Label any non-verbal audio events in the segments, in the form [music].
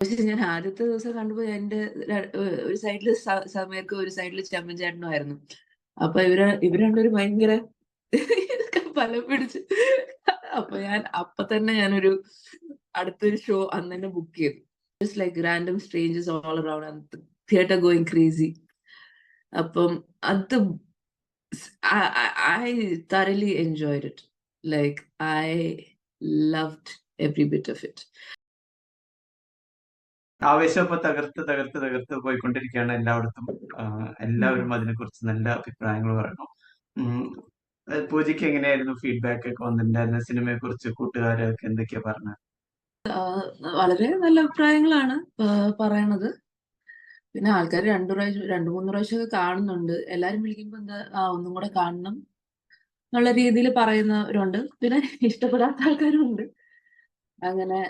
പക്ഷെ ഞാൻ ആദ്യത്തെ ദിവസം കണ്ടപ്പോ എന്റെ ഒരു സൈഡിൽ സമയർക്കും ഒരു സൈഡിൽ ചമ്മൻ ചേട്ടനുമായിരുന്നു. അപ്പൊ ഇവർ ഇവർ രണ്ടുപേരും ഭയങ്കര പല പിടിച്ച് അപ്പൊ ഞാൻ അപ്പൊ തന്നെ ഞാനൊരു അടുത്തൊരു ഷോ അന്ന് തന്നെ ബുക്ക് ചെയ്തു. Just like random strangers all around theatre going crazy അപ്പം അത് I thoroughly enjoyed it like I loved every bit of it. ആവേശം ഇപ്പൊ തകർത്ത് തകർത്ത് തകർത്ത് പോയിക്കൊണ്ടിരിക്കുകയാണ് എല്ലായിടത്തും. എല്ലാവരും അതിനെക്കുറിച്ച് നല്ല അഭിപ്രായങ്ങൾ പറയണം പൂജയ്ക്ക് എങ്ങനെയായിരുന്നു ഫീഡ്ബാക്ക് ഒക്കെ വന്നിട്ടുണ്ടായിരുന്ന സിനിമയെ കുറിച്ച് കൂട്ടുകാരൊക്കെ എന്തൊക്കെയാ പറഞ്ഞത്? വളരെ നല്ല അഭിപ്രായങ്ങളാണ് പറയണത്. പിന്നെ ആൾക്കാർ രണ്ടു പ്രാവശ്യം രണ്ടു മൂന്ന് പ്രാവശ്യമൊക്കെ കാണുന്നുണ്ട്. എല്ലാരും വിളിക്കുമ്പോ എന്താ ഒന്നും കൂടെ കാണണം എന്നുള്ള രീതിയിൽ പറയുന്നവരുണ്ട്. പിന്നെ ഇഷ്ടപ്പെടാത്ത ആൾക്കാരും ഉണ്ട് അങ്ങനെ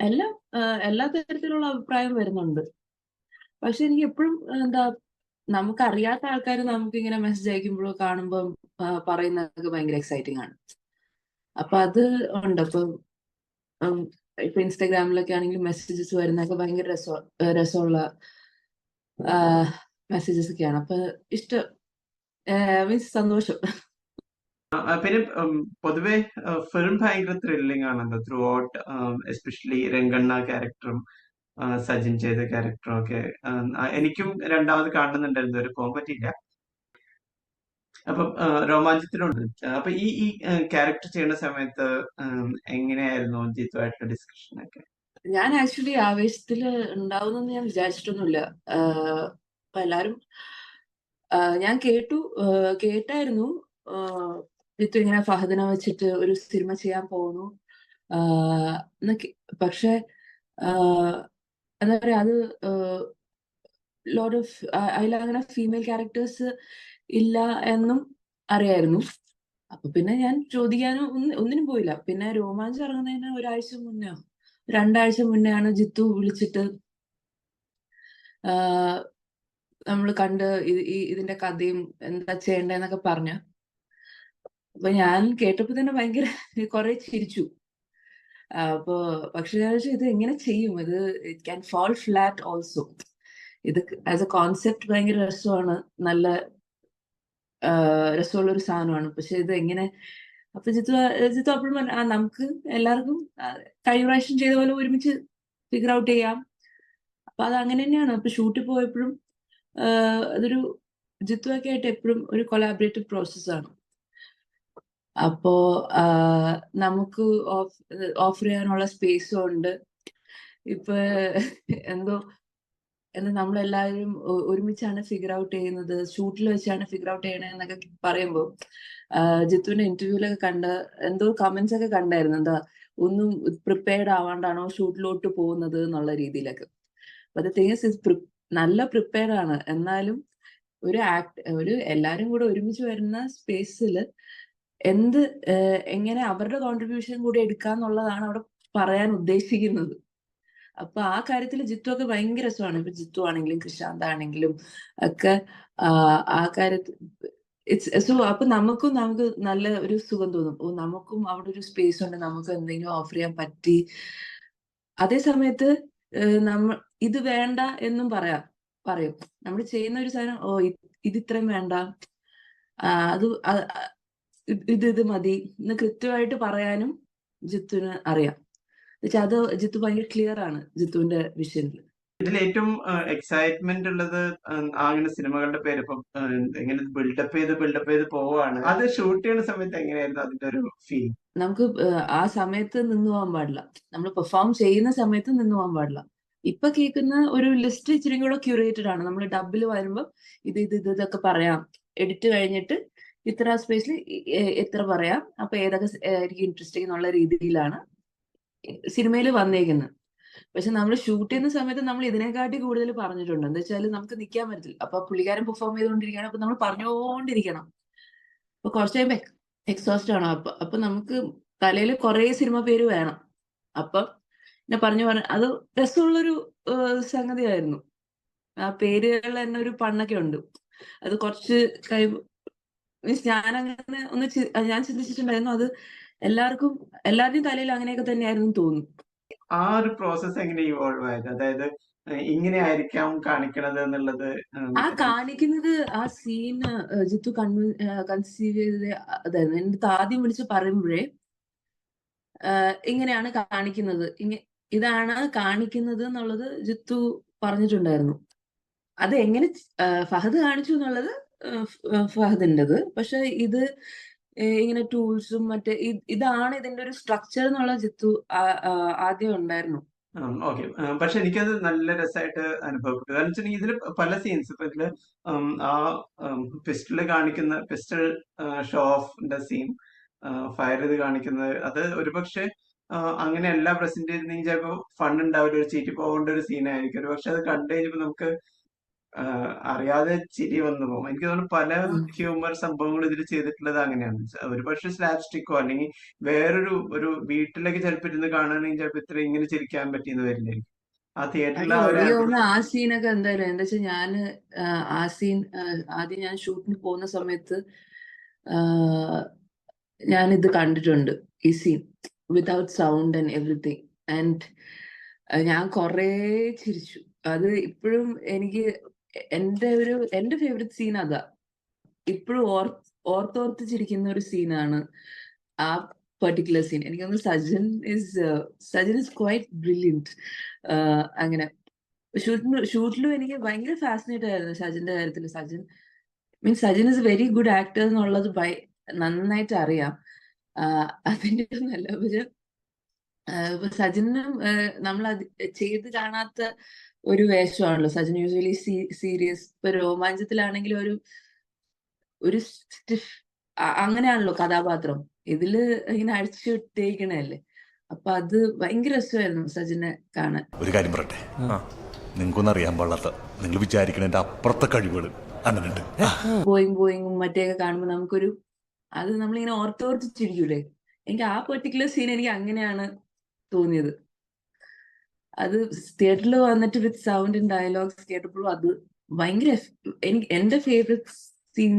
എല്ലാം എല്ലാ തരത്തിലുള്ള അഭിപ്രായം വരുന്നുണ്ട്. പക്ഷെ എനിക്ക് എപ്പോഴും എന്താ നമുക്കറിയാത്ത ആൾക്കാർ നമുക്ക് ഇങ്ങനെ മെസ്സേജ് അയക്കുമ്പോഴോ കാണുമ്പോൾ പറയുന്നതൊക്കെ ഭയങ്കര എക്സൈറ്റിംഗ് ആണ്. അപ്പൊ അത് ഉണ്ട്. അപ്പൊ ഇപ്പൊ ഇൻസ്റ്റാഗ്രാമിലൊക്കെ ആണെങ്കിൽ മെസ്സേജസ് വരുന്നതൊക്കെ ഭയങ്കര രസം രസമുള്ള മെസ്സേജസ് ഒക്കെയാണ്. അപ്പൊ ഇഷ്ടം മീൻസ് സന്തോഷം. പിന്നെ പൊതുവെ ഫിലിം ഭയങ്കര ത്രില്ലിംഗ് ആണല്ലോ ത്രൂ ഔട്ട് എസ്പെഷ്യലി രംഗണ്ണ ക്യാരക്ടറും സജിൻ ചെയ്ത ക്യാരക്ടറും ഒക്കെ എനിക്കും രണ്ടാമത് കാണുന്നുണ്ടായിരുന്നു ഒരു പോകാൻ പറ്റിയില്ല. അപ്പൊ രോമാഞ്ചത്തിലുണ്ട്. അപ്പൊ ഈ ഈ ക്യാരക്ടർ ചെയ്യുന്ന സമയത്ത് എങ്ങനെയായിരുന്നു ജിത്തുമായിട്ടുള്ള ഡിസ്കഷൻ ഒക്കെ? ഞാൻ ആക്ച്വലി ആവേശത്തിൽ ഉണ്ടാവുന്നെന്ന് ഞാൻ വിചാരിച്ചിട്ടൊന്നുമില്ല. എല്ലാരും ഞാൻ കേട്ടു കേട്ടായിരുന്നു. ജിത്തു ഇങ്ങനെ ഫഹദിനെ വെച്ചിട്ട് ഒരു സിനിമ ചെയ്യാൻ പോകുന്നു പക്ഷെ എന്താ പറയാ അത് ലോട്ട് ഓഫ് അതിലങ്ങനെ ഫീമെയിൽ ക്യാരക്ടേഴ്സ് ഇല്ല എന്നും അറിയായിരുന്നു. അപ്പൊ പിന്നെ ഞാൻ ചോദിക്കാനും ഒന്നിനും പോയില്ല. പിന്നെ രോമാഞ്ചം ഇറങ്ങുന്നതിന് ഒരാഴ്ച മുന്നേ രണ്ടാഴ്ച മുന്നേ ആണ് ജിത്തു വിളിച്ചിട്ട് നമ്മൾ കണ്ട് ഇതിന്റെ കഥയും എന്താ ചെയ്യണ്ടെന്നൊക്കെ പറഞ്ഞ. അപ്പൊ ഞാൻ കേട്ടപ്പോ തന്നെ ഭയങ്കര കുറെ ചിരിച്ചു. അപ്പോ പക്ഷെ ഞാൻ ഇത് എങ്ങനെ ചെയ്യും? ഇത് it can fall flat also ഇത് ആസ് എ കോൺസെപ്റ്റ് ഭയങ്കര രസമാണ്. നല്ല രസമുള്ള ഒരു സാധനമാണ്. പക്ഷെ ഇത് എങ്ങനെ? അപ്പൊ ജിത്തു ജിത്തു അപ്പോഴും നമുക്ക് എല്ലാവർക്കും കഴിഞ്ഞ പ്രാവശ്യം ചെയ്ത പോലെ ഒരുമിച്ച് ഫിഗർ ഔട്ട് ചെയ്യാം. അപ്പൊ അത് അങ്ങനെ തന്നെയാണ്. അപ്പൊ ഷൂട്ടിൽ പോയപ്പോഴും അതൊരു ജിത്തുവൊക്കെ ആയിട്ട് എപ്പോഴും ഒരു കൊലാബറേറ്റീവ് പ്രോസസ്സാണ് അപ്പോ നമുക്ക് ഓഫർ ചെയ്യാനുള്ള സ്പേസും ഉണ്ട്. ഇപ്പൊ എന്തോ എന്താ നമ്മളെല്ലാവരും ഒരുമിച്ചാണ് ഫിഗർ ഔട്ട് ചെയ്യുന്നത്. ഷൂട്ടിൽ വെച്ചാണ് ഫിഗർ ഔട്ട് ചെയ്യണത് എന്നൊക്കെ പറയുമ്പോൾ ജിത്തുവിന്റെ ഇന്റർവ്യൂലൊക്കെ കണ്ട് എന്തോ കമന്റ്സ് ഒക്കെ കണ്ടായിരുന്നു. എന്താ ഒന്നും പ്രിപ്പയർഡ് ആവാണ്ടാണോ ഷൂട്ടിലോട്ട് പോകുന്നത് എന്നുള്ള രീതിയിലൊക്കെ. അത് തിങ്സ് നല്ല പ്രിപ്പയർഡ് ആണ്. എന്നാലും ഒരു ആക്ട് ഒരു എല്ലാരും കൂടെ ഒരുമിച്ച് വരുന്ന സ്പേസിൽ എന്ത് എങ്ങനെ അവരുടെ കോൺട്രിബ്യൂഷൻ കൂടി എടുക്കാന്നുള്ളതാണ് അവിടെ പറയാൻ ഉദ്ദേശിക്കുന്നത്. അപ്പൊ ആ കാര്യത്തിൽ ജിത്തു ഒക്കെ ഭയങ്കര രസമാണ്. ഇപ്പൊ ജിത്തു ആണെങ്കിലും കൃഷാന്ത് ആണെങ്കിലും ഒക്കെ ആ കാര്യത്തിൽ ഇറ്റ്സ് സോ അപ്പൊ നമുക്കും നമുക്ക് നല്ല ഒരു സുഖം തോന്നും. ഓ നമുക്കും അവിടെ ഒരു സ്പേസ് ഉണ്ട്. നമുക്ക് എന്തെങ്കിലും ഓഫർ ചെയ്യാൻ പറ്റി. അതേ സമയത്ത് നമ്മ ഇത് വേണ്ട എന്നും പറയാം പറയും. നമ്മൾ ചെയ്യുന്ന ഒരു സാധനം ഓ ഇത് ഇത്രയും വേണ്ട. അത് ഇത് ഇത് മതി. എന്ന് കൃത്യമായിട്ട് പറയാനും ജിത്തുവിന് അറിയാം. എന്നുവെച്ചാൽ അത് ജിത്തു ഭയങ്കര ക്ലിയർ ആണ് ജിത്തുവിന്റെ വിഷയത്തിൽ ഇതിൽ ഏറ്റവും എക്സൈറ്റ്മെന്റ് ഉള്ളത് അങ്ങനെ സിനിമകളുടെ പേര് ഇപ്പൊ എങ്ങനെ ബിൽഡപ്പ് ചെയ്ത് ബിൽഡപ്പ് ചെയ്ത് പോവാണ്. അത് ഷൂട്ട് ചെയ്യുന്ന സമയത്ത് എങ്ങനെയായിരുന്നു അതിന്റെ ഒരു ഫീൽ നമുക്ക് ആ സമയത്ത് നിന്ന് പോകാൻ പാടില്ല. നമ്മൾ പെർഫോം ചെയ്യുന്ന സമയത്ത് നിന്ന് പോകാൻ പാടില്ല. ഇപ്പൊ കേൾക്കുന്ന ഒരു ലിസ്റ്റ് ഇച്ചിരി കൂടെ ക്യൂറേറ്റഡ് ആണ്. നമ്മൾ ഡബിൽ വരുമ്പോൾ ഇത് ഇത് ഇത് ഇതൊക്കെ പറയാം. എഡിറ്റ് കഴിഞ്ഞിട്ട് ഇത്ര സ്പേസിൽ എത്ര പറയാം? അപ്പൊ ഏതൊക്കെ ആയിരിക്കും ഇൻട്രസ്റ്റിംഗ് എന്നുള്ള രീതിയിലാണ് സിനിമയിൽ വന്നേക്കുന്നത്. പക്ഷെ നമ്മൾ ഷൂട്ട് ചെയ്യുന്ന സമയത്ത് നമ്മൾ ഇതിനെക്കാട്ടി കൂടുതൽ പറഞ്ഞിട്ടുണ്ട്. എന്താ വെച്ചാൽ നമുക്ക് നിൽക്കാൻ പറ്റില്ല അപ്പൊ പുള്ളിക്കാരൻ പെർഫോം ചെയ്തുകൊണ്ടിരിക്കണം അപ്പൊ നമ്മൾ പറഞ്ഞുകൊണ്ടിരിക്കണം. അപ്പൊ കുറച്ച് കഴിയുമ്പോ എക്സോസ്റ്റ് ആണ്. അപ്പൊ അപ്പൊ നമുക്ക് തലയിൽ കുറെ സിനിമ പേര് വേണം. അപ്പൊ ഞാൻ പറഞ്ഞു പറഞ്ഞു അത് രസമുള്ളൊരു സംഗതിയായിരുന്നു. ആ പേരുകളിൽ തന്നെ ഒരു പണ്ണൊക്കെ ഉണ്ട്. അത് കുറച്ച് കൈ മീൻസ് ഞാൻ അങ്ങനെ ഒന്ന് ഞാൻ ചിന്തിച്ചിട്ടുണ്ടായിരുന്നു അത് എല്ലാവർക്കും എല്ലാവരുടെയും തലയിൽ അങ്ങനെയൊക്കെ തന്നെയായിരുന്നു തോന്നുന്നു ആ ഒരു പ്രോസസ് എങ്ങനെ ഇവോൾവ് ആയത്? അതായത് ഇങ്ങനെ ആയിരിക്കാം കാണിക്കണത് എന്നുള്ളത് ആ കാണിക്കുന്നത് ആ സീൻ ജിത്തു കൺസീവ് ചെയ്തത് അതായത് എന്റെ ആദ്യം വിളിച്ച് പറയുമ്പോഴേ ഇങ്ങനെയാണ് കാണിക്കുന്നത്. ഇതാണ് കാണിക്കുന്നത് എന്നുള്ളത് ജിത്തു പറഞ്ഞിട്ടുണ്ടായിരുന്നു. അത് എങ്ങനെ ഫഹദ് കാണിച്ചു എന്നുള്ളത് ഫഹദിന്റെത്. പക്ഷെ ഇത് ഇങ്ങനെ ടൂൾസും മറ്റേ ഇതാണ് ഇതിന്റെ ഒരു സ്ട്രക്ചർ എന്നുള്ള ജിത്തു ആദ്യം ഉണ്ടായിരുന്നു. ഓക്കെ. പക്ഷെ എനിക്കത് നല്ല രസമായിട്ട് അനുഭവപ്പെട്ടു. കാരണം വെച്ചിട്ടുണ്ടെങ്കിൽ ഇതിൽ പല സീൻസ്. ഇപ്പൊ ഇതിൽ ആ പിസ്റ്റൾ കാണിക്കുന്ന പിസ്റ്റൾ ഷോ ഓഫിന്റെ സീൻ ഫയർ ചെയ്ത് കാണിക്കുന്നത്. അത് ഒരുപക്ഷെ അങ്ങനെ അങ്ങനെയല്ല പ്രസന്റ് ചെയ്തിരുന്നെങ്കിൽ ചിലപ്പോൾ ഫണ്ട് ഉണ്ടാവില്ല ഒരു ചീറ്റി പോകേണ്ട ഒരു സീനായിരിക്കും ഒരു പക്ഷെ അത് കണ്ടു കഴിഞ്ഞപ്പോൾ നമുക്ക് അറിയാതെ ചിരി വന്നു പോകും. എനിക്ക് തോന്നുന്നു പല ഹ്യൂമർ സംഭവങ്ങൾ ഇതിൽ ചെയ്തിട്ടുള്ളത് അങ്ങനെയാണ്. ഒരു പക്ഷെ സ്ലാബ് സ്റ്റിക്കോ അല്ലെങ്കിൽ വേറൊരു ഒരു വീട്ടിലേക്ക് ചിലപ്പോൾ ഇരുന്ന് കാണുകയാണെങ്കിൽ ചിലപ്പോൾ ഇത്ര ഇങ്ങനെ ചിരിക്കാൻ പറ്റിയെന്ന് വരില്ലായിരിക്കും. ആ തിയേറ്ററിൽ ആ സീനൊക്കെ എന്തായാലും എന്താ വെച്ചാൽ ഞാൻ ആ സീൻ ആദ്യം ഞാൻ ഷൂട്ടിന് പോകുന്ന സമയത്ത് ഞാൻ ഇത് കണ്ടിട്ടുണ്ട് ഈ scene. Without sound and everything. And ഞാൻ കുറേ ചിരിച്ചു. അത് ഇപ്പോഴും എനിക്ക് എന്റെ ഒരു എന്റെ ഫേവറേറ്റ് സീൻ അതാ. ഇപ്പോഴും ഓർ ഓർത്തോർത്ത് ചിരിക്കുന്ന ഒരു സീനാണ് ആ പെർട്ടിക്കുലർ സീൻ എനിക്ക് തോന്നുന്നു Sajan is Sajan is quite brilliant അങ്ങനെ. ഷൂട്ടിന് ഷൂട്ടിലും എനിക്ക് ഭയങ്കര ഫാസിനേറ്റ് ആയിരുന്നു സജിന്റെ കാര്യത്തിൽ. Sajan means Sajan is very good actor എന്നുള്ളത് നന്നായിട്ട് അറിയാം. അതിന്റെ നല്ല ഒരു സജനും നമ്മൾ ചെയ്ത് കാണാത്ത ഒരു വേഷമാണല്ലോ. സജിൻ യൂസ്വലി സീരിയസ് ഇപ്പൊ രോമാഞ്ചത്തിലാണെങ്കിൽ ഒരു ഒരു സ്റ്റിഫ് അങ്ങനെയാണല്ലോ കഥാപാത്രം. ഇതിൽ ഇങ്ങനെ അഴിച്ചു വിട്ടേക്കണല്ലേ അപ്പൊ അത് ഭയങ്കര രസമായിരുന്നു സജിനെ കാണാൻ. ഒരു കാര്യം പറയട്ടെ? നിങ്ങൾക്കൊന്നും അറിയാൻ പാടില്ലാത്ത നിങ്ങൾ വിചാരിക്കണതിന്റെ അപ്പുറത്തെ കഴിവുകൾ അങ്ങനെയുണ്ട്. ബോയിങ് ബോയിങ്ങും മറ്റേയൊക്കെ കാണുമ്പോൾ നമുക്കൊരു അത് നമ്മളിങ്ങനെ ഓർത്തോർത്ത് ചിരിക്കൂലേ. എനിക്ക് ആ പെർട്ടിക്കുലർ സീൻ എനിക്ക് അങ്ങനെയാണ് തോന്നിയത്. അത് തിയേറ്ററിൽ വന്നിട്ട് വിത്ത് സൗണ്ട് ഡയലോഗ്സ് കേട്ടപ്പോഴും അത് ഭയങ്കര എനിക്ക് എന്റെ ഫേവറേറ്റ് സീൻ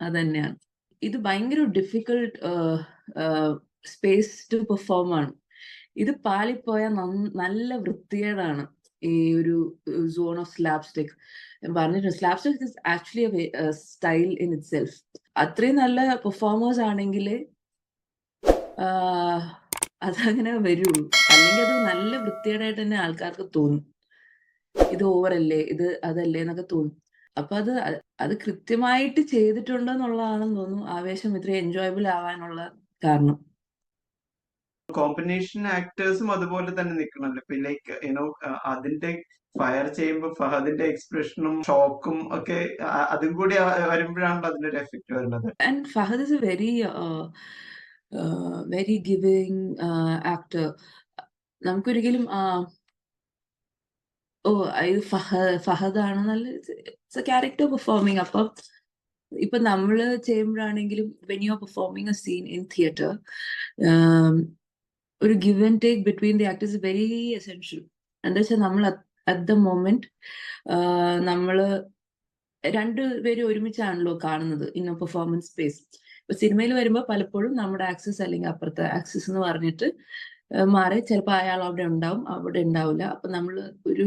അത് തന്നെയാണ് ഇത് ഭയങ്കര ഡിഫിക്കൾട്ട് സ്പേസ് ടു പെർഫോം ആണ്. ഇത് പാളിപ്പോയ നല്ല വൃത്തികേടാണ് ഈ ഒരു സോൺ ഓഫ് സ്ലാബ് സ്റ്റിക് പറഞ്ഞിട്ടുണ്ട് slapstick is actually style in itself അത്രയും നല്ല പെർഫോമേഴ്സ് ആണെങ്കിൽ അതങ്ങനെ വരുള്ളൂ. അല്ലെങ്കിൽ അത് നല്ല വൃത്തികേടായിട്ട് തന്നെ ആൾക്കാർക്ക് തോന്നും. ഇത് ഓവറല്ലേ അല്ലേ? ഇത് അതല്ലേ എന്നൊക്കെ തോന്നും. അപ്പൊ അത് അത് കൃത്യമായിട്ട് ചെയ്തിട്ടുണ്ട് എന്നുള്ളതാണെന്ന് തോന്നുന്നു. ആവേശം ഇത്ര എൻജോയബിൾ ആവാനുള്ള കാരണം. കോമ്പിനേഷൻ ആക്ടേഴ്സും അതുപോലെ തന്നെ നിൽക്കണല്ലോ ഇപ്പൊ ലൈക്ക് യുനോ അതിന്റെ ഫയർ ചെയ്യുമ്പോൾ ഫഹദിന്റെ എക്സ്പ്രഷനും ഷോക്കും ഒക്കെ അതും കൂടി വരുമ്പോഴാണല്ലോ അതിന്റെ ഒരു എഫക്റ്റ് വരുന്നത്. And Fahadh is a very, giving actor. നമുക്കൊരിക്കലും ഓ ഇത് ഫഹ ഫഹദാണ് നല്ല ഇറ്റ്സ് എ ക്യാരക്ടർ പെർഫോമിങ് അപ്പം ഇപ്പൊ നമ്മൾ ചെയ്യുമ്പോഴാണെങ്കിലും when you are performing a scene in theatre ഒരു give and take between the actors very essential എന്താ വെച്ചാൽ നമ്മൾ അറ്റ് ദ മൊമെന്റ് നമ്മൾ രണ്ടുപേരും ഒരുമിച്ചാണല്ലോ കാണുന്നത് ഇൻ പെർഫോമൻസ് സ്പേസ് സിനിമയിൽ വരുമ്പോൾ പലപ്പോഴും നമ്മുടെ ആക്സസ് അല്ലെങ്കിൽ അപ്പുറത്തെ ആക്സസ് എന്ന് പറഞ്ഞിട്ട് മാറി. ചിലപ്പോൾ അയാൾ അവിടെ ഉണ്ടാവും അവിടെ ഉണ്ടാവില്ല. അപ്പൊ നമ്മൾ ഒരു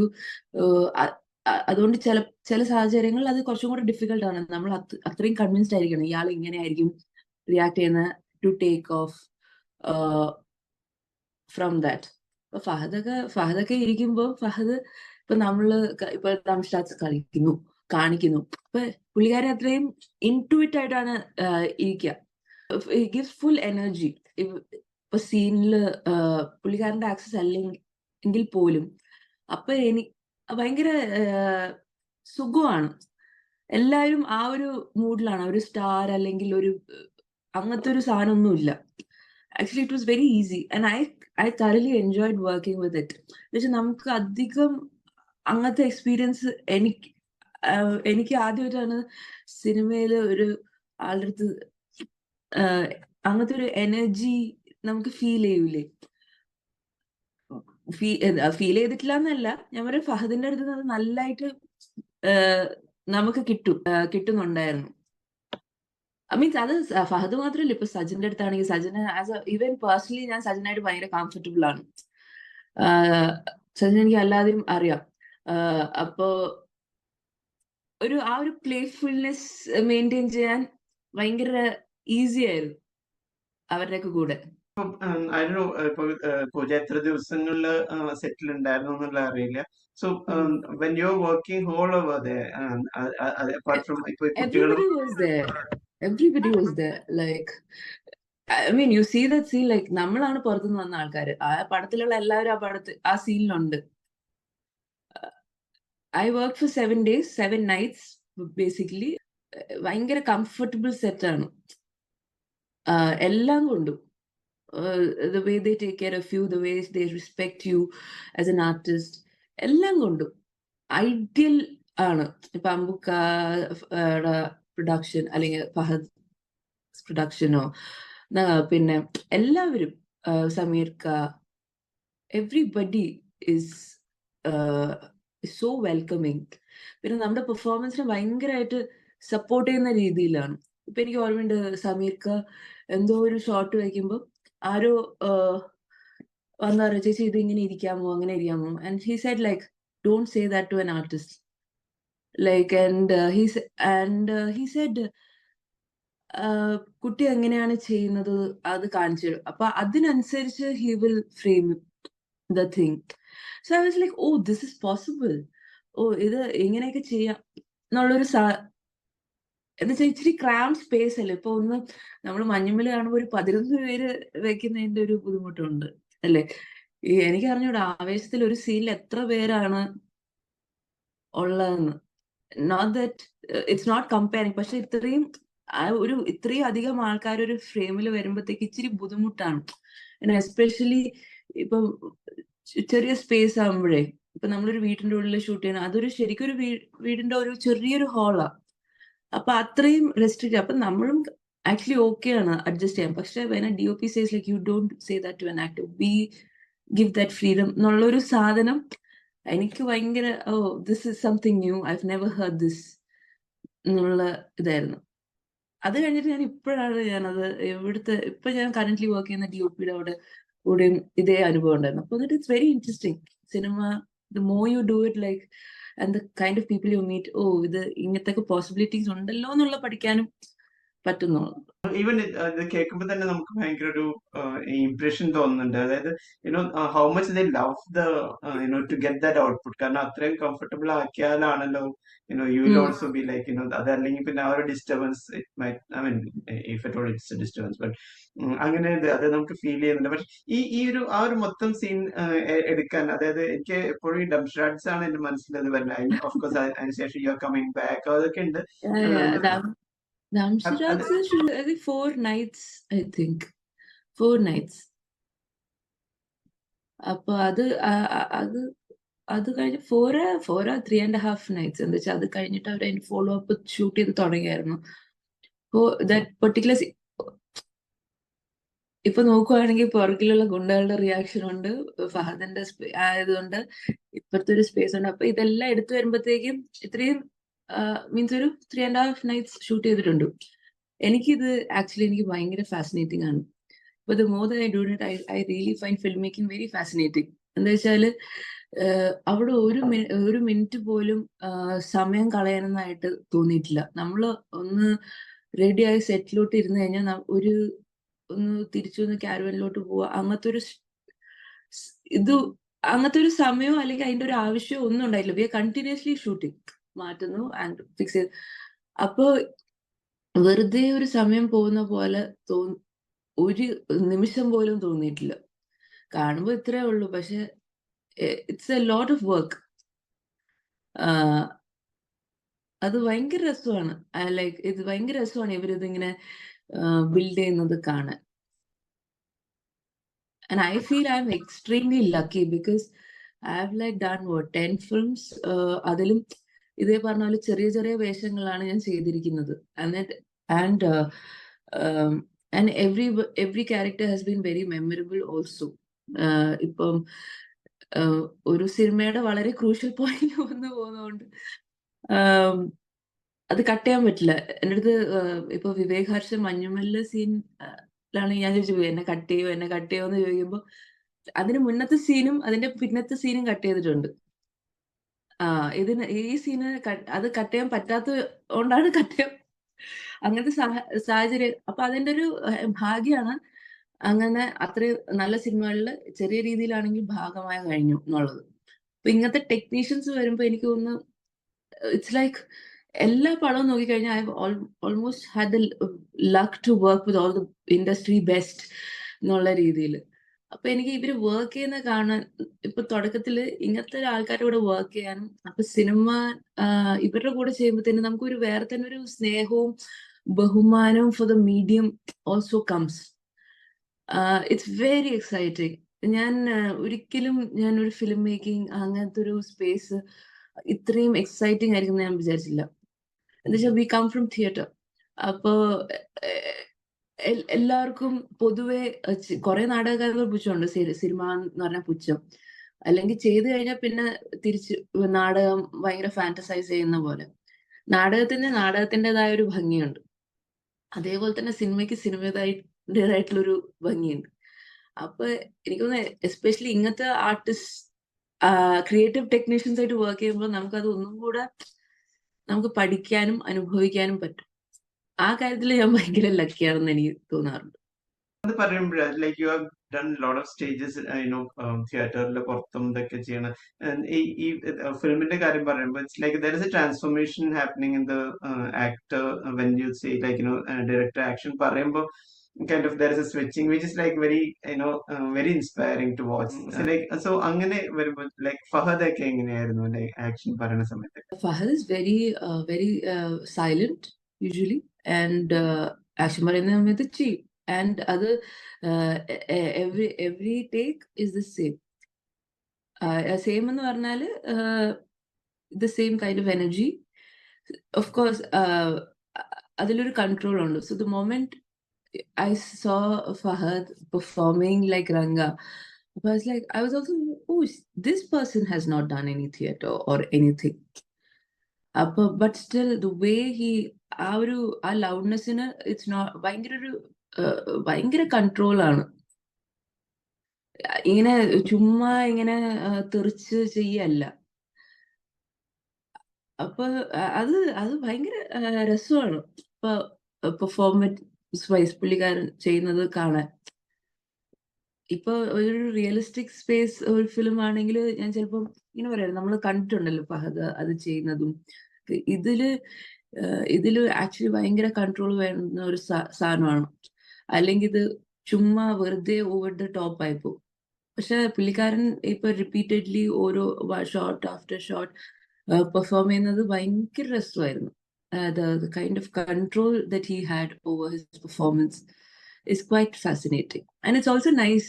അതുകൊണ്ട് ചില ചില സാഹചര്യങ്ങളിൽ അത് കുറച്ചും കൂടെ ഡിഫിക്കൽട്ട് ആണ്. നമ്മൾ അത് അത്രയും കൺവിൻസ്ഡ് ആയിരിക്കണം. ഇയാൾ ഇങ്ങനെ ആയിരിക്കും റിയാക്ട് ചെയ്യുന്ന to take off from that ഇപ്പൊ ഫഹദൊക്കെ ഫഹദൊക്കെ ഇരിക്കുമ്പോൾ ഫഹദ് ഇപ്പൊ നമ്മൾ ഇപ്പൊ തംഷാസ് കളിക്കുന്നു. കാണിക്കുന്നു. അപ്പൊ പുള്ളിക്കാരെ അത്രയും ഇന്റുയിറ്റ് ആയിട്ടാണ് ഇരിക്കുക ഗിവ്സ് ഫുൾ എനർജി ഇപ്പൊ സീനിൽ പുള്ളിക്കാരന്റെ ആക്സസ് അല്ലെങ്കിൽ പോലും അപ്പൊ എനിക്ക് ഭയങ്കര സുഖമാണ്. എല്ലാവരും ആ ഒരു മൂഡിലാണ് ഒരു സ്റ്റാർ അല്ലെങ്കിൽ ഒരു അങ്ങനത്തെ ഒരു സാധനമൊന്നുമില്ല. Actually it was very easy and I I thoroughly enjoyed working with it എന്നുവെച്ചാൽ നമുക്ക് അധികം അങ്ങനത്തെ എക്സ്പീരിയൻസ് എനിക്ക് എനിക്ക് ആദ്യമായിട്ടാണ് സിനിമയിൽ ഒരു ആളുടെ അടുത്ത് അങ്ങനത്തെ ഒരു എനർജി നമുക്ക് ഫീൽ ചെയ്യൂലേ? ഫീൽ ചെയ്തിട്ടില്ല എന്നല്ല ഞാൻ പറയാം ഫഹദിന്റെ അടുത്ത് നിന്ന് അത് നല്ലതായിട്ട് നമുക്ക് കിട്ടും കിട്ടുന്നുണ്ടായിരുന്നു. കിട്ടുന്നുണ്ടായിരുന്നു മീൻസ് അത് ഫഹദ് മാത്രമല്ല ഇപ്പൊ സജിന്റെ അടുത്താണെങ്കിൽ സജിന് ആസ് ഈവൻ പേഴ്സണലി ഞാൻ സജിനായിട്ട് ഭയങ്കര കംഫർട്ടബിൾ ആണ്. സജിൻ എനിക്ക് എല്ലാവരും അറിയാം. അപ്പോ ഒരു ആ ഒരു പ്ലേഫുൾനെസ് മെയിന്റെയിൻ ചെയ്യാൻ ഭയങ്കര ഈസി ആയിരുന്നു അവരുടെയൊക്കെ കൂടെ അതിനു ഇപ്പൊ ഏഹ് പൂജ എത്ര ദിവസങ്ങളിൽ സെറ്റിൽ ഉണ്ടായിരുന്നു എന്നുള്ള അറിയില്ല so when you are working whole over everybody was ഇപ്പൊ ഈ കുട്ടികളും Everybody was there. Everybody was there. Like, I mean, you see that scene, like, നമ്മളാണ് പുറത്തുനിന്ന് വന്ന ആൾക്കാർ ആ പടത്തിലുള്ള എല്ലാവരും ആ പടത്ത് ആ സീനിലുണ്ട്. I work four seven days seven nights basically ഭയങ്കര കംഫർട്ടബിൾ സെറ്റാണ് എല്ലാം കൊണ്ടും. The way they take care of you the ways they respect you as an artist എല്ലാം കൊണ്ടും. ഐഡിയൽ ആണ്. ഇപ്പൊ അമ്പുക്ക പ്രൊഡക്ഷൻ അല്ലെങ്കിൽ ഫഹദ് പ്രൊഡക്ഷനോ പിന്നെ എല്ലാവരും സമീർക്ക എവ്രിബഡി ഇസ് സോ വെൽക്കമിങ് പിന്നെ നമ്മുടെ പെർഫോമൻസിനെ ഭയങ്കരമായിട്ട് സപ്പോർട്ട് ചെയ്യുന്ന രീതിയിലാണ്. ഇപ്പൊ എനിക്ക് ഓർമ്മയുണ്ട് സമീർ ക എന്തോ ഒരു ഷോട്ട് വയ്ക്കുമ്പോൾ ആരോ വന്ന പറഞ്ഞു ചേച്ചി ഇത് ഇങ്ങനെ ഇരിക്കാമോ? അങ്ങനെ ഇരിക്കാമോ? And he said like don't say that to an artist like and he and he said കുട്ടി എങ്ങനെയാണ് ചെയ്യുന്നത്? അത് കാണിച്ചു തരും. അപ്പൊ അതിനനുസരിച്ച് he will frame the thing so I was like oh this is possible ഓ ഇത് എങ്ങനെയൊക്കെ ചെയ്യാം? എന്നുള്ളൊരു സാ എന്ന് വെച്ചാൽ ഇച്ചിരി ക്രാം സ്പേസ് അല്ലേ? ഇപ്പൊ ഒന്ന് നമ്മൾ മഞ്ഞുമല കാണുമ്പോൾ ഒരു പതിനൊന്ന് പേര് വെക്കുന്നതിന്റെ ഒരു ബുദ്ധിമുട്ടുണ്ട് അല്ലേ? ഈ എനിക്ക് അറിഞ്ഞൂടാ ആവേശത്തിൽ ഒരു സീനിൽ എത്ര പേരാണ് ഉള്ളതെന്ന്. Not that it's not comparing പക്ഷെ ഇത്രയും ഒരു ഇത്രയും അധികം ആൾക്കാർ ഒരു ഫ്രെയിമിൽ വരുമ്പോഴത്തേക്ക് ഇച്ചിരി ബുദ്ധിമുട്ടാണ്. എസ്പെഷ്യലി ഇപ്പൊ ചെറിയ സ്പേസ് ആകുമ്പോഴേ ഇപ്പൊ നമ്മളൊരു വീടിന്റെ ഉള്ളിൽ ഷൂട്ട് ചെയ്യണം അതൊരു ശരിക്കും ഒരു വീടിന്റെ ഒരു ചെറിയൊരു ഹോളാ അപ്പൊ അത്രയും റെസ്ട്രിക്ട് അപ്പൊ നമ്മളും ആക്ച്വലി ഓക്കെ ആണ് അഡ്ജസ്റ്റ് ചെയ്യാൻ. പക്ഷെ when the D O P says like you don't say that to an actor we give that freedom എന്നുള്ളൊരു സാധനം എനിക്ക് ഭയങ്കര ഓ this is something new I never heard this എന്നുള്ള ഇതായിരുന്നു. അത് കഴിഞ്ഞിട്ട് ഞാൻ ഇപ്പോഴാണ് ഞാനത് ഇവിടുത്തെ ഇപ്പൊ ഞാൻ കറന്റ് വർക്ക് ചെയ്യുന്ന ഡി ഒ പിയുടെ അവിടെ കൂടെയും ഇതേ അനുഭവം ഉണ്ടായിരുന്നു. അപ്പൊ it's very interesting cinema the more you do it like and the kind of people you meet oh ഇത് ഇങ്ങനത്തെ പോസിബിലിറ്റീസ് ഉണ്ടല്ലോ എന്നുള്ള പഠിക്കാനും പറ്റുന്നു. ഈവൻ ഇത് കേൾക്കുമ്പോൾ തന്നെ നമുക്ക് ഭയങ്കര ഒരു ഇംപ്രഷൻ തോന്നുന്നുണ്ട്. അതായത് you know how much they love the you know to get that output കാരണം അത്രയും comfortable ആക്കിയാലാണല്ലോ you know you will. Also be like you know അതല്ലെങ്കിൽ പിന്നെ ആ ഒരു disturbance it my I mean if at all it's disturbance but അങ്ങനെ അത് നമുക്ക് feel ചെയ്യുന്നുണ്ട്. പക്ഷെ ഈ ഈ ഒരു ആ ഒരു മൊത്തം സീൻ എടുക്കാൻ അതായത് എനിക്ക് എപ്പോഴും ഈ ഡംഷാഡ്സ് ആണ് എന്റെ മനസ്സിൽ അത് വരുന്നത് ഓഫ് കോഴ്സ് അതിനുശേഷം യു ആർ കമ്മിങ് ബാക്ക് അതൊക്കെ ഉണ്ട്. അത് four nights I think four nights അപ്പൊ അത് അത് അത് കഴിഞ്ഞ് four four three and half nights എന്താ വെച്ചാൽ അത് കഴിഞ്ഞിട്ട് അവർ അതിന് ഫോളോ അപ്പ് ഷൂട്ട് ചെയ്ത് തുടങ്ങിയായിരുന്നു. ദാറ്റ് പെർട്ടിക്കുലർ ഇപ്പൊ നോക്കുവാണെങ്കിൽ പുറകിലുള്ള ഗുണ്ടകളുടെ റിയാക്ഷൻ ഉണ്ട്. ഫഹദന്റെ ആയതുകൊണ്ട് ഇപ്പുറത്തെ ഒരു സ്പേസ് ഉണ്ട്. അപ്പൊ ഇതെല്ലാം എടുത്തു വരുമ്പോഴത്തേക്കും ഇത്രയും മീൻസ് ഒരു three and half nights shoot ചെയ്തിട്ടുണ്ട്. എനിക്കിത് ആക്ച്വലി എനിക്ക് ഭയങ്കര ഫാസിനേറ്റിംഗ് ആണ്. ഇപ്പൊ the more I do I I really fine filmmaking very fascinating എന്താ വെച്ചാൽ അവിടെ ഒരു ഒരു മിനിറ്റ് പോലും സമയം കളയാനൊന്നായിട്ട് തോന്നിയിട്ടില്ല. നമ്മൾ ഒന്ന് റെഡിയായി സെറ്റിലോട്ട് ഇരുന്ന് കഴിഞ്ഞാൽ ഒരു ഒന്ന് തിരിച്ചു ഒന്ന് ക്യാരവനിലോട്ട് പോവുക അങ്ങനത്തെ ഒരു ഇത് അങ്ങനത്തെ ഒരു സമയമോ അല്ലെങ്കിൽ അതിന്റെ ഒരു ആവശ്യമോ ഒന്നും ഉണ്ടായില്ല. വി ആർ കണ്ടിന്യൂസ്ലി ഷൂട്ടിങ് മാറ്റുന്നു ആൻഡ് ഫിക്സ് ചെയ്ത്. അപ്പോ വെറുതെ ഒരു സമയം പോകുന്ന പോലെ തോന്നി ഒരു നിമിഷം പോലും തോന്നിയിട്ടില്ല. കാണുമ്പോൾ ഇത്രേ ഉള്ളൂ പക്ഷെ it's a lot of work അത് ഭയങ്കര രസമാണ്. ലൈക്ക് ഇത് ഭയങ്കര രസമാണ് ഇവരിത് ഇങ്ങനെ ബിൽഡ് ചെയ്യുന്നത് കാണാൻ. I feel I am extremely lucky because I have like done 10 ten films അതിലും ഇതേ പറഞ്ഞ പോലെ ചെറിയ ചെറിയ വേഷങ്ങളാണ് ഞാൻ ചെയ്തിരിക്കുന്നത്. And and and every every character has been very memorable uh, ഇപ്പം uh, ഒരു സിനിമയുടെ വളരെ ക്രൂഷ്യൽ പോയിന്റ് വന്നു പോകുന്നതുകൊണ്ട് um, അത് കട്ട് ചെയ്യാൻ പറ്റില്ല. എന്റെ അടുത്ത് uh, ഇപ്പൊ വിവേക് ഹർഷ മഞ്ഞുമല്ല സീൻ ലാണ് ഞാൻ ചോദിച്ചു എന്നെ കട്ട് ചെയ്യോ എന്നെ കട്ട് ചെയ്യോ? എന്ന് ചോദിക്കുമ്പോൾ അതിന് മുന്നത്തെ സീനും അതിന്റെ പിന്നത്തെ സീനും കട്ട് ചെയ്തിട്ടുണ്ട്. ഇതിന് ഈ സീന് അത് കട്ട് ചെയ്യാൻ പറ്റാത്ത കൊണ്ടാണ് കട്ട് ചെയ്യാൻ അങ്ങനത്തെ സാഹ- സാഹചര്യം അപ്പൊ അതിന്റെ ഒരു ഭാഗ്യാണ് അങ്ങനെ അത്രയും നല്ല സിനിമകളിൽ ചെറിയ രീതിയിലാണെങ്കിൽ ഭാഗമായി കഴിഞ്ഞു എന്നുള്ളത്. അപ്പൊ ഇങ്ങനത്തെ ടെക്നീഷ്യൻസ് വരുമ്പോ എനിക്ക് തോന്നുന്നു ഇറ്റ്സ് ലൈക്ക് എല്ലാ പടവും നോക്കിക്കഴിഞ്ഞാൽ I almost had the luck to work with all the industry best എന്നുള്ള രീതിയിൽ അപ്പൊ എനിക്ക് ഇവർ വർക്ക് ചെയ്യുന്ന കാണാൻ ഇപ്പൊ തുടക്കത്തിൽ ഇങ്ങനത്തെ ഒരു ആൾക്കാരുടെ കൂടെ വർക്ക് ചെയ്യാനും അപ്പൊ സിനിമ ഇവരുടെ കൂടെ ചെയ്യുമ്പോൾ തന്നെ നമുക്ക് ഒരു വേറെ തന്നെ ഒരു സ്നേഹവും ബഹുമാനവും for the medium also comes it's very exciting ഞാൻ ഒരിക്കലും ഞാൻ ഒരു ഫിലിം മേക്കിംഗ് അങ്ങനത്തെ ഒരു സ്പേസ് ഇത്രയും എക്സൈറ്റിംഗ് ആയിരിക്കും ഞാൻ വിചാരിച്ചില്ല. എന്താ വെച്ചാൽ വി കം ഫ്രം തിയേറ്റർ അപ്പോ എല്ലാവർക്കും പൊതുവെ കുറെ നാടകകാരങ്ങൾ പുച്ഛമുണ്ട്. സിനി- സിനിമ എന്ന് പറഞ്ഞ പുച്ഛം. അല്ലെങ്കിൽ ചെയ്തു കഴിഞ്ഞാൽ പിന്നെ തിരിച്ച് നാടകം ഭയങ്കര ഫാന്റസൈസ് ചെയ്യുന്ന പോലെ. നാടകത്തിന് നാടകത്തിന്റെതായ ഒരു ഭംഗിയുണ്ട്. അതേപോലെ തന്നെ സിനിമയ്ക്ക് സിനിമയുടേതായിട്ടുള്ളൊരു ഭംഗിയുണ്ട്. അപ്പൊ എനിക്ക് തോന്നുന്നു എസ്പെഷ്യലി ഇങ്ങനത്തെ ആർട്ടിസ്റ്റ് ക്രിയേറ്റീവ് ടെക്നീഷ്യൻസ് ആയിട്ട് വർക്ക് ചെയ്യുമ്പോൾ നമുക്കത് ഒന്നും കൂടെ നമുക്ക് പഠിക്കാനും അനുഭവിക്കാനും പറ്റും. ആ കാര്യത്തിൽ ഞാൻ ഭയങ്കര ലക്കിയാണെന്ന് എനിക്ക് തോന്നാറുണ്ട്. അത് പറയുമ്പോഴേ like you have done lot of stages you know തിയേറ്ററിൽ പുറത്തും ഇതൊക്കെ ചെയ്യണം ഈ ഫിലിമിന്റെ കാര്യം പറയുമ്പോൾ like there is a transformation happening in the actor when you say like you know director action പറയുമ്പോൾ kind of there is a switching which is like very you know uh, very inspiring to watch. So like so അങ്ങനെ വരുമ്പോൾ like Fahad ഒക്കെ എങ്ങനെയായിരുന്നു like action പറയുന്ന സമയത്ത്? Fahad is very, uh, very uh, silent. usually, and uh, action പറയുന്ന സമയത്ത് ചെയ്യും and അത് uh, e- e- every every take is the same. Uh, same എന്ന് പറഞ്ഞാല് uh, the same kind of energy. Of course, uh, അതിലൊരു control ഉണ്ട്. So the moment I saw Fahad performing like Ranga, I was like, I was also, oh, this person has not done any theater or anything. അപ്പൊ but still the way he ആ ഒരു ആ ലൗഡ്നെസ്സിന് it's not ഭയങ്കര ഒരു ഭയങ്കര കൺട്രോളാണ് ഇങ്ങനെ ചുമ്മാ ഇങ്ങനെ തെറിച്ച് ചെയ്യല്ല. അപ്പൊ അത് അത് ഭയങ്കര രസമാണ്. ഇപ്പൊ പെർഫോമൻസ് വൈസ് പുള്ളിക്കാരൻ ചെയ്യുന്നത് കാണാൻ. ഇപ്പൊ ഒരു റിയലിസ്റ്റിക് സ്പേസ് ഒരു ഫിലിം ആണെങ്കിൽ ഞാൻ ചിലപ്പോ ഇങ്ങനെ പറയാം നമ്മൾ കണ്ടിട്ടുണ്ടല്ലോ ഫഹദ് അത് ചെയ്യുന്നതും. ഇതിൽ ഇതിൽ ആക്ച്വലി ഭയങ്കര കൺട്രോൾ വേണ്ടുന്ന ഒരു സാധനമാണ്. അല്ലെങ്കിൽ ഇത് ചുമ്മാ വെറുതെ ഓവർ ദ ടോപ്പ് ആയി പോകും. പക്ഷെ പുള്ളിക്കാരൻ ഇപ്പൊ റിപ്പീറ്റഡ്ലി ഓരോ ഷോട്ട് ആഫ്റ്റർ ഷോട്ട് പെർഫോം ചെയ്യുന്നത് ഭയങ്കര രസമായിരുന്നു. The kind of control that he had over his performance is quite fascinating and it's also nice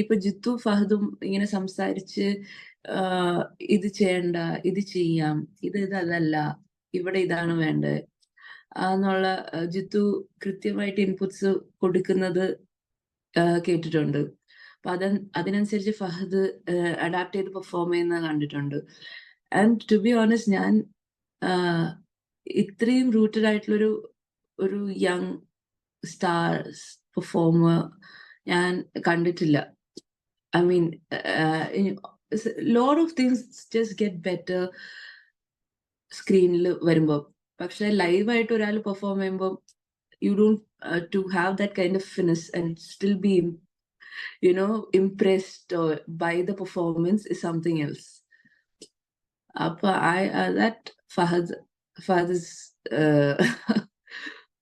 ഇപ്പൊ ജിത്തു ഫഹദും ഇങ്ങനെ സംസാരിച്ച് ഇത് ചെയ്യണ്ട ഇത് ചെയ്യാം ഇത് ഇത് അതല്ല ഇവിടെ ഇതാണ് വേണ്ടത്. എന്നുള്ള ജിത്തു കൃത്യമായിട്ട് ഇൻപുട്സ് കൊടുക്കുന്നത് കേട്ടിട്ടുണ്ട്. അപ്പൊ അത അതിനനുസരിച്ച് ഫഹദ് അഡാപ്റ്റ് ചെയ്ത് പെർഫോം ചെയ്യുന്ന കണ്ടിട്ടുണ്ട്. ആൻഡ് ടു ബി ഓണസ്റ്റ് ഞാൻ ഇത്രയും റൂട്ടഡ് ആയിട്ടുള്ളൊരു ഒരു യങ് സ്റ്റാർസ് പെർഫോമർ ഞാൻ കണ്ടിട്ടില്ല. I mean load of things just get better സ്ക്രീനിൽ വരുമ്പോൾ പക്ഷെ ലൈവായിട്ട് ഒരാൾ പെർഫോം ചെയ്യുമ്പോൾ you don't to have that kind of finish and still be you know impressed by the performance is something else അപ്പൊ I that Fahadh Fahadh is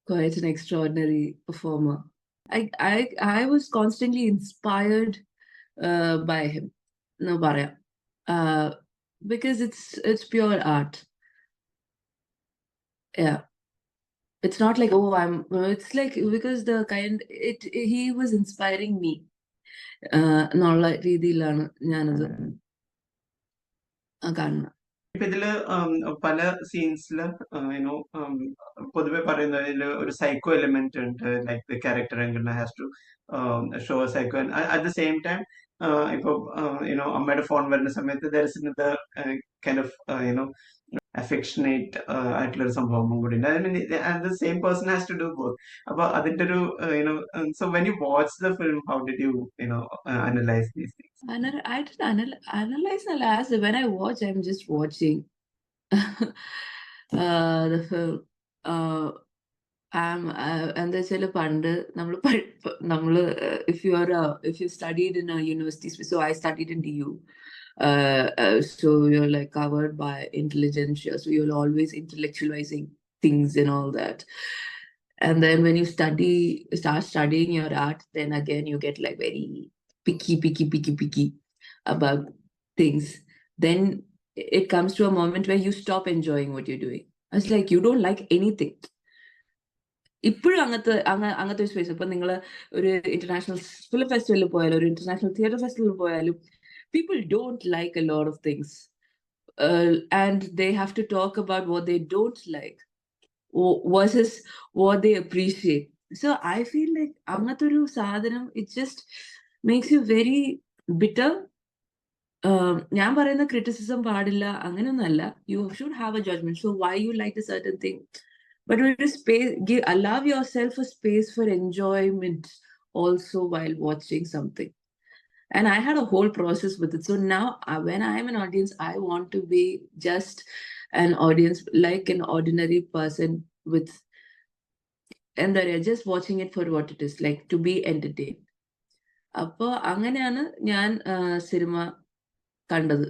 quite an extraordinary performer. I I I was constantly inspired uh, by him. No പറയാം uh, because it's it's pure art. Yeah, it's not like oh I'm. It's like because the kind it he was inspiring me. Uh, എന്നുള്ള രീതിയിലാണ് ഞാനത് കാണുന്നത് ഇപ്പൊ ഇതിൽ ഉം, പല സീൻസിൽ you know പൊതുവെ പറയുന്നത് ഇതിൽ ഒരു സൈക്കോ എലിമെന്റ് ഉണ്ട് like the character has to show psycho at the same time ഇപ്പൊ യുനോ അമ്മയുടെ ഫോൺ വരുന്ന സമയത്ത് there is kind of you know affectionate ആയിട്ടുള്ള സംഭവം കൂടി ഉണ്ട് I mean the same person has to do both അപ്പൊ അതിന്റെ ഒരു so when you watch the film how did you you know analyse these things I didn't anal- analyze and analyze. When I watch, I'm just watching [laughs] uh, the. Uh, uh, എന്താ വെച്ചാൽ പണ്ട് നമ്മൾ നമ്മൾ if you are if you studied in university so I studied in D U so you're like covered by intelligentsia so you're always intellectualizing things and all that and then when you study start studying your art then again you get like very picky picky picky picky about things then it comes to a moment where you stop enjoying what you're doing it's like you don't like anything ഇപ്പോഴും അങ്ങനത്തെ അങ്ങ അങ്ങനത്തെ ഒരു space ഇപ്പൊ നിങ്ങൾ ഒരു international film ഫെസ്റ്റിവലിൽ പോയാലും ഒരു ഇന്റർനാഷണൽ തിയേറ്റർ ഫെസ്റ്റിവലിൽ പോയാലും people don't like a lot of things uh, and they have to talk about what they don't like versus what they appreciate so i feel like അങ്ങനത്തെ sadhanam it just makes you very bitter um, ഞാൻ പറയുന്ന criticism പാടില്ല അങ്ങനെയൊന്നല്ല you should have a judgement so why you like a certain thing but ഒരു space give allow yourself a space for enjoyment also while watching something and i had a whole process with it so now I, when i am an audience i want to be just an audience like an ordinary person with and they are just watching it for what it is like to be entertained അപ്പോൾ അങ്ങനെയാണ് ഞാൻ cinema കണ്ടത്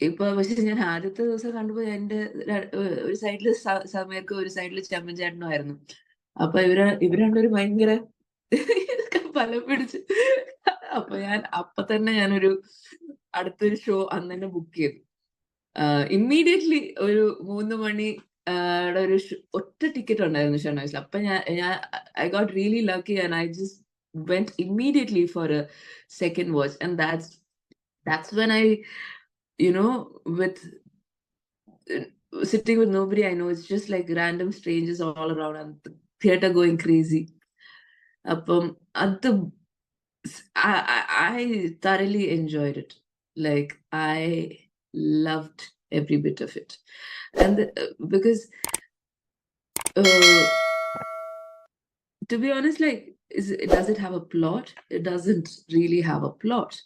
ഇപ്പൊ പക്ഷെ ഞാൻ ആദ്യത്തെ ദിവസം കണ്ടപ്പോ എന്റെ ഒരു സൈഡിൽ സമയത്ത് ഒരു സൈഡിൽ ചമ്മൻ ചേട്ടനും ആയിരുന്നു അപ്പൊ ഇവർ ഇവർ രണ്ടുപേരും ഭയങ്കര ബലം പിടിച്ച്. അപ്പൊ ഞാൻ അപ്പൊ തന്നെ ഞാനൊരു അടുത്തൊരു ഷോ അന്ന് തന്നെ ബുക്ക് ചെയ്തു. ഇമ്മീഡിയറ്റ്ലി ഒരു മൂന്ന് മണി ഒരു ഒറ്റ ടിക്കറ്റ് ഉണ്ടായിരുന്നു ഷെനോയ്സിൽ അപ്പൊ ഞാൻ ഞാൻ I got really lucky and I just went immediately for a second watch and that's that's when I, you know, with uh, sitting with nobody I know, it's just like random strangers all around and the theater going crazy. അപ്പം അത് I, I, I thoroughly enjoyed it. Like I loved every bit of it. And uh, because uh, to be honest, like, is it, does it have a plot? It doesn't really have a plot.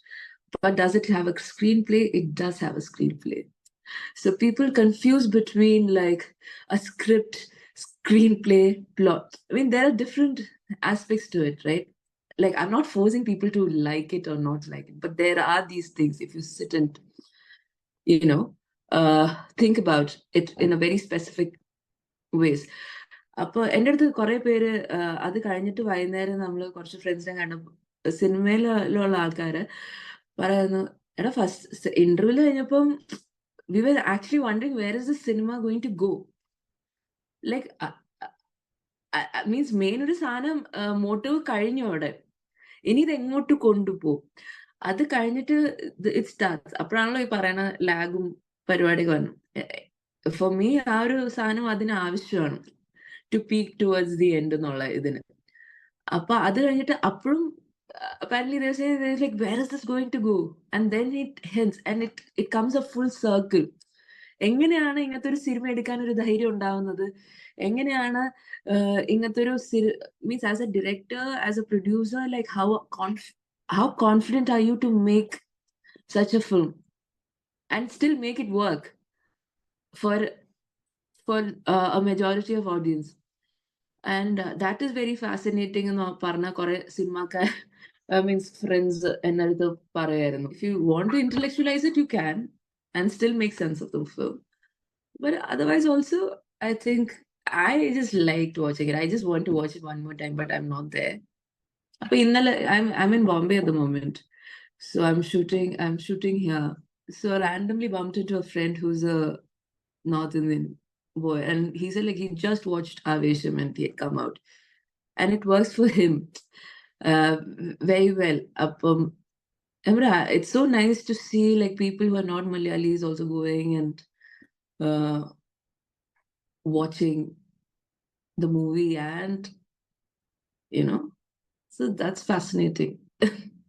But does it have a screenplay? It does have a screenplay. So people confuse between like a script, screenplay, plot. I mean, there are different aspects to it, right? Like, I'm not forcing people to like it or not like it, but there are these things if you sit and, you know, uh, think about it in a very specific ways. അപ്പൊ എന്റെ അടുത്ത് കുറെ പേര് അത് കഴിഞ്ഞിട്ട് വൈകുന്നേരം നമ്മൾ കുറച്ച് ഫ്രണ്ട്സിനെ കണ്ട സിനിമയിലുള്ള ആൾക്കാര് പറയുന്നു എടാ ഫസ്റ്റ് ഇന്റർവ്യൂൽ കഴിഞ്ഞപ്പം we were actually wondering where is the cinema going to go like means main ഒരു സാധനം മോട്ടീവ് കഴിഞ്ഞു അവിടെ. ഇനി ഇത് എങ്ങോട്ട് കൊണ്ടുപോകും അത് കഴിഞ്ഞിട്ട് ഇറ്റ് സ്റ്റാർട്ട്സ് അപ്പോഴാണല്ലോ ഈ പറയുന്ന ലാഗും പരിപാടിയൊക്കെ വന്നു ഫോർ മീ ആ ഒരു സാധനം അതിന് ആവശ്യമാണ്. To peak towards the end എന്നുള്ള ഇതിന്. അപ്പൊ അത് കഴിഞ്ഞിട്ട് അപ്പോഴും apparently they're saying they're like where is this going to go? And then it hence and എങ്ങനെയാണ് ഇങ്ങനത്തെ ഒരു സിനിമ എടുക്കാൻ ഒരു ധൈര്യം ഉണ്ടാവുന്നത്? എങ്ങനെയാണ് ഇങ്ങനത്തെ ഒരു means as a director as a producer like how how confident are you to make such a film and still make it work for for a majority of audience and that is very fascinating എന്ന് പറഞ്ഞ കുറെ സിനിമാക്കാർ [laughs] means friends എന്നടുത്ത് പറയുമായിരുന്നു if you want to intellectualise it you can and still make sense of the film. But otherwise, also, I think I just liked watching it. I just want to watch it one more time, but I'm not there. I'm I'm in Bombay at the moment, so I'm shooting. I'm shooting here. So I randomly bumped into a friend who's a North Indian boy, and he said like he just watched Avesham and he had come out, and it works for him uh, very well. Up, um, Emra, it's so nice to see like people who are not Malayalis also going and uh, watching the movie and you know so that's fascinating [laughs]